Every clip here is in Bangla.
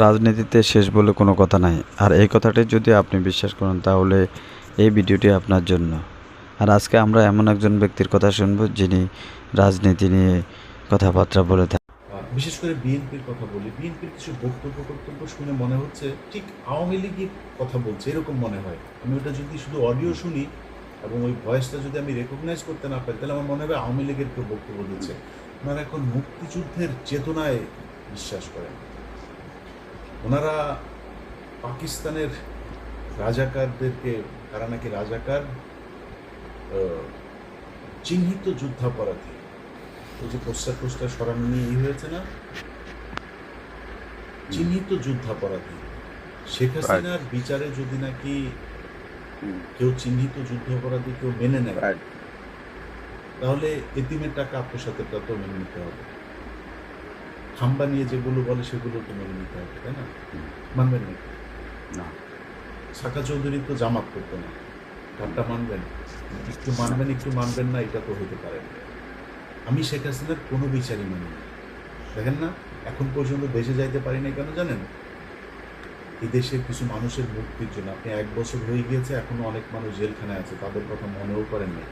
রাজনীতিতে শেষ বলে কোনো কথা নাই। আর এই কথাটি যদি আপনি বিশ্বাস করেন, তাহলে এই ভিডিওটি আপনার জন্য। আর আজকে আমরা এমন একজন ব্যক্তির কথা শুনব, যিনি রাজনীতি নিয়ে কথাবার্তা বলে থাকেন। বিশেষ করে বিএনপির কথা বলি। বিএনপির কিছু বক্তব্য বক্তব্য শুনে মনে হচ্ছে ঠিক আওয়ামী লীগের কথা বলছে, এরকম মনে হয়। আমি ওটা যদি শুধু অডিও শুনি এবং ওই ভয়েসটা যদি আমি রেকগনাইজ করতে না পারি, তাহলে আমার মনে হবে আওয়ামী লীগের কেউ বক্তব্য দিচ্ছে। ওনারা এখন মুক্তিযুদ্ধের চেতনায় বিশ্বাস করেন। ওনারা পাকিস্তানের রাজাকারদেরকে তারা নাকি রাজাকার চিহ্নিত যুদ্ধাপরাধী। ওই যে পোস্টার পোস্টার সরানো নিয়ে ই হয়েছে না? চিহ্নিত যুদ্ধাপরাধী। শেখ হাসিনার বিচারে যদি নাকি কেউ চিহ্নিত যুদ্ধাপরাধী কেউ মেনে নেয় তাহলে এতিমের টাকা আত্মসাতেরটা তো মেনে নিতে হবে। খাম্বা নিয়ে যেগুলো বলে সেগুলো তো মেনে নিতে হবে তাই না? মানবেন না। না। শাখা চৌধুরী তো জামাত করতো না। তারটা মানবেন। একটু মানবেন একটু মানবেন না এটা তো হতে পারে আমি শেখ হাসিনার কোনো বিচারই মানি না। দেখেন না এখন পর্যন্ত দেশে যাইতে পারি না কেন জানেন? এই দেশের কিছু মানুষের মুক্তির জন্য। আপনি এক বছর হয়ে গিয়েছে এখনও অনেক মানুষ জেলখানায় আছে তাদের কথা মনেও করেন নাই।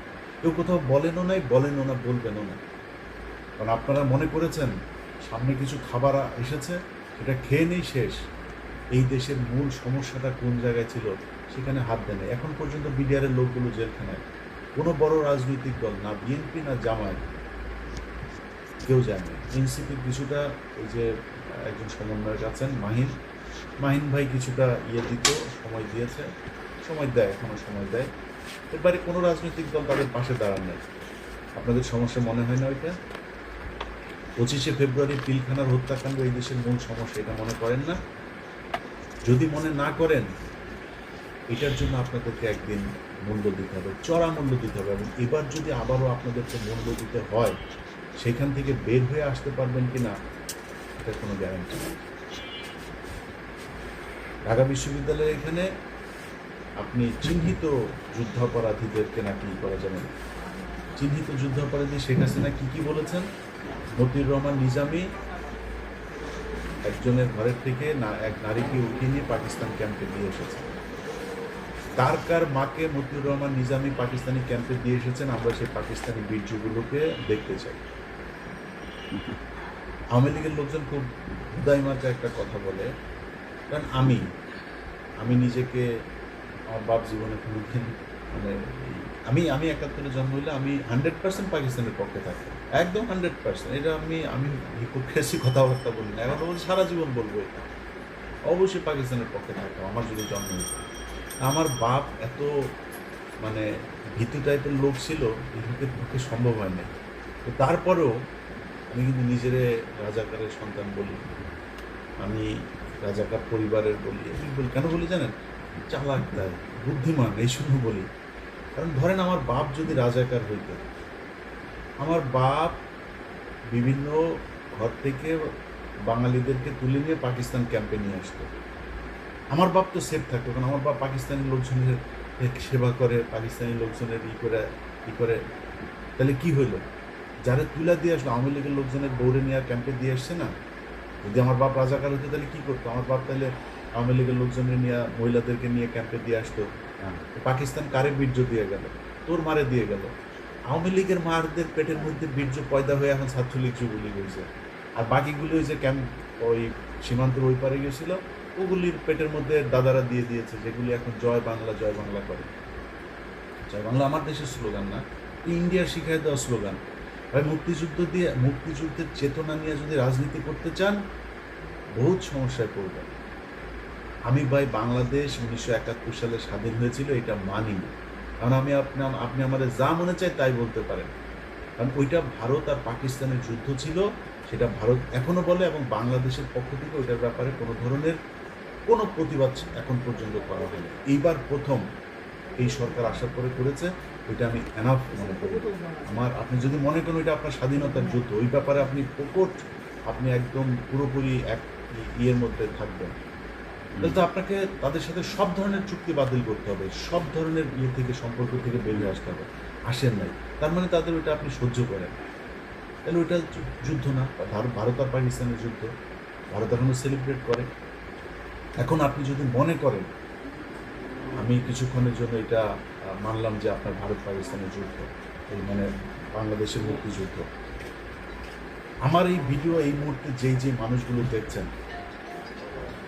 কেউ কোথাও বলেনও নাই বলেনও না বলবেনও না। কারণ আপনারা মনে করেছেন সামনে কিছু খাবার এসেছে সেটা খেয়ে নেই শেষ। এই দেশের মূল সমস্যাটা কোন জায়গায় ছিল, সেখানে হাত দেয়। এখন পর্যন্ত বিডিআরের লোকগুলো জেলখানায়। কোনো বড় রাজনৈতিক দল না, বিএনপি না জামায়াত, কেউ যায় না। এনসিপির কিছুটা ওই যে একজন সমন্বয়ক আছেন, মাহিন। মাহিন ভাই কিছুটা ইয়ে দিত, সময় দিয়েছে। সময় দেয়, এখনও সময় দেয়। এর বাইরে কোনো রাজনৈতিক দল তাদের পাশে দাঁড়ান নাই। আপনাদের সমস্যা মনে হয় না ওইটা? পঁচিশে ফেব্রুয়ারি পিলখানার হত্যাকাণ্ড এই দেশের মূল সমস্যা, এটা মনে করেন না? যদি মনে না করেন, এটার জন্য আপনাদেরকে একদিন মূল্য দিতে হবে, চড়া মূল্য দিতে হবে এবং এবার যদি আবারও আপনাদেরকে মূল্য দিতে হয়, সেখান থেকে বের হয়ে আসতে পারবেন কি না, এটার কোনো গ্যারান্টি নেই। ঢাকা বিশ্ববিদ্যালয়ের এখানে আপনি চিহ্নিত যুদ্ধাপরাধীদেরকে নাকি করা যাবে চিহ্নিত যুদ্ধাপরাধী শেখ হাসিনা কি কি বলেছেন? মতিউর রহমান নিজামী একজনের ঘরের থেকে এক নারীকে উঠিয়ে নিয়ে পাকিস্তান ক্যাম্পে দিয়ে এসেছে। কার কার মাকে মতিউর রহমান নিজামী পাকিস্তানি ক্যাম্পে দিয়ে এসেছেন, আমরা সেই পাকিস্তানি বীর্যগুলোকে দেখতে চাই। আওয়ামী লীগের লোকজন খুব হুদাই মার্কা একটা কথা বলে, কারণ আমি আমি নিজেকে আমার বাপ জীবনে কোনোদিন মানে আমি আমি একাত্তরে জন্ম হইলে আমি হান্ড্রেড পার্সেন্ট পাকিস্তানের পক্ষে থাকি। একদম হান্ড্রেড পার্সেন্ট এটা আমি আমি হিপোক্রেসি কথাবার্তা বলি না। এখন সারা জীবন বলব এটা। অবশ্যই পাকিস্তানের পক্ষে থাকতাম, আমার যদি জন্ম হতো আমার বাপ এত মানে ভীতু টাইপের লোক ছিল লোকের পক্ষে সম্ভব হয় না তো তারপরেও আমি কিন্তু নিজেরে রাজাকারের সন্তান বলি, আমি রাজাকার পরিবারের বলি আমি বলি। কেন বলি জানেন? চালাক তাই বুদ্ধিমান, এই শুধু বলি। কারণ ধরেন আমার বাপ যদি রাজাকার হইত আমার বাপ বিভিন্ন ঘর থেকে বাঙালিদেরকে তুলে নিয়ে পাকিস্তান ক্যাম্পে নিয়ে আসতো। আমার বাপ তো সেফ থাকতো, কারণ আমার বাপ পাকিস্তানি লোকজনের সেবা করে, পাকিস্তানি লোকজনের ই করে ই করে। তাহলে কি হইল? যারা তুলা দিয়ে আসলো, আওয়ামী লীগের লোকজনের দৌড়ে নিয়ে ক্যাম্পে দিয়ে আসছে না? যদি আমার বাপ রাজাকার হতো, তাহলে কী করতো? আমার বাপ তাহলে আওয়ামী লীগের লোকজনের নিয়ে মহিলাদেরকে নিয়ে ক্যাম্পে দিয়ে আসতো তো পাকিস্তান কারে বীর্য দিয়ে গেল তোর মারে দিয়ে গেল। আওয়ামী লীগের মারদের পেটের মধ্যে বীর্য পয়দা হয়ে এখন ছাত্রলীগ যুবলীগ হয়েছে। আর বাকিগুলি ওই যে ক্যাম্প ওই সীমান্তের ওই পারে গেছিল ওগুলির পেটের মধ্যে দাদারা দিয়ে দিয়েছে যেগুলি এখন জয় বাংলা জয় বাংলা করে। জয় বাংলা আমার দেশের স্লোগান না ইন্ডিয়ার শিখায় দেওয়া স্লোগান। ভাই মুক্তিযুদ্ধ দিয়ে মুক্তিযুদ্ধের চেতনা নিয়ে যদি রাজনীতি করতে চান বহুত সমস্যায় পড়বেন। আমি ভাই বাংলাদেশ উনিশশো একাত্তর সালে স্বাধীন হয়েছিল, এটা মানি না কারণ আমি আপনার, আপনি আমাদের যা মনে চাই তাই বলতে পারেন। কারণ ওইটা ভারত আর পাকিস্তানের যুদ্ধ ছিল, সেটা ভারত এখনও বলে এবং বাংলাদেশের পক্ষ থেকে ওইটার ব্যাপারে কোনো ধরনের কোনো প্রতিবাদ এখন পর্যন্ত করা হয়নি। এইবার প্রথম এই সরকার আসার পরে করেছে, ওইটা আমি এনাফ মনে করি। আমার, আপনি যদি মনে করেন ওইটা আপনার স্বাধীনতার যুদ্ধ, ওই ব্যাপারে আপনি প্রকট আপনি একদম পুরোপুরি এক ইয়ের মধ্যে থাকবেন। তাহলে তো আপনাকে তাদের সাথে সব ধরনের চুক্তি বাতিল করতে হবে, সব ধরনের ইয়ে থেকে, সম্পর্ক থেকে বেরিয়ে আসতে হবে। আসেন নাই। তার মানে তাদের ওইটা আপনি সহ্য করেন। তাহলে ওইটা যুদ্ধ না। ভারত আর পাকিস্তানের যুদ্ধ। ভারত এখনও সেলিব্রেট করে। এখন আপনি যদি মনে করেন, আমি কিছুক্ষণের জন্য এটা মানলাম যে আপনার ভারত পাকিস্তানের যুদ্ধ, এই মানে বাংলাদেশের মুক্তিযুদ্ধ। আমার এই ভিডিও এই মুহূর্তে যেই যে মানুষগুলো দেখছেন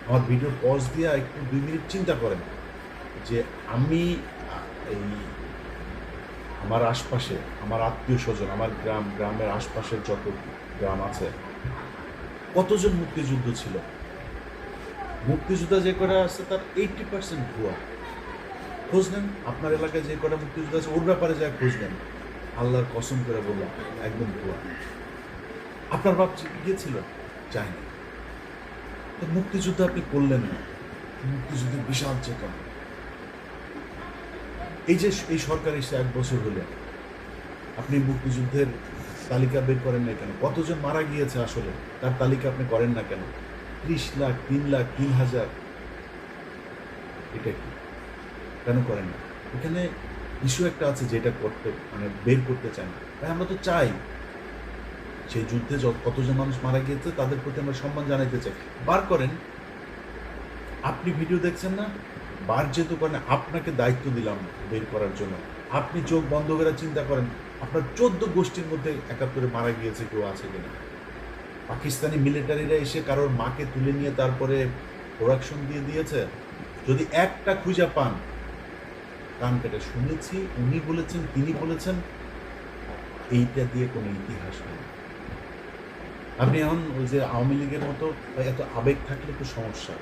আমার ভিডিও পজ দিয়ে একটু দুই মিনিট চিন্তা করেন যে আমি, এই আমার আশপাশে, আমার আত্মীয় স্বজন, আমার গ্রাম, গ্রামের আশপাশের যত গ্রাম আছে, কতজন মুক্তিযুদ্ধ ছিল? মুক্তিযোদ্ধা যে কটা আছে তার এইটটি পার্সেন্ট ভুয়া। খোঁজ নেন, আপনার এলাকায় যে কটা মুক্তিযোদ্ধা আছে, ওর ব্যাপারে যা খোঁজ নেন। আল্লাহর কসম করে বললাম, একদম ভুয়া। আপনার বাপ গিয়েছিল? যায়নি। মুক্তিযুদ্ধ আপনি করলেন না। মুক্তিযুদ্ধের বিশাল চেতনা। এই যে এই সরকার এসে এক বছর হলে, আপনি মুক্তিযুদ্ধের তালিকা বের করেন না কেন? কতজন মারা গিয়েছে আসলে? তার তালিকা আপনি করেন না কেন? ত্রিশ লাখ, তিন লাখ, তিন হাজার। এটা কি? কেন করেন না? এখানে ইস্যু একটা আছে যেটা করতে মানে বের করতে চান। না ভাই আমরা তো চাই। সেই যুদ্ধে কতজন মানুষ মারা গিয়েছে, তাদের প্রতি আমরা সম্মান জানাইতে চাই। বার করেন। আপনি ভিডিও দেখছেন না? বার যেহেতু করেন আপনাকে দায়িত্ব দিলাম বের করার জন্য। আপনি চোখ বন্ধ করে চিন্তা করেন, আপনার চোদ্দ গোষ্ঠীর মধ্যে একাত্তরে মারা গিয়েছে কেউ আছে কিনা? পাকিস্তানি মিলিটারিরা এসে কারোর মাকে তুলে নিয়ে তারপরে প্রোডাকশন দিয়ে দিয়েছে। যদি একটা খুঁজে পান, কান কেটে শুনেছি, উনি বলেছেন, তিনি বলেছেন, এইটা দিয়ে কোনো ইতিহাস নেই। আপনি এখন ওই যে আওয়ামী লীগের মতো এত আবেগ থাকলে একটু সমস্যা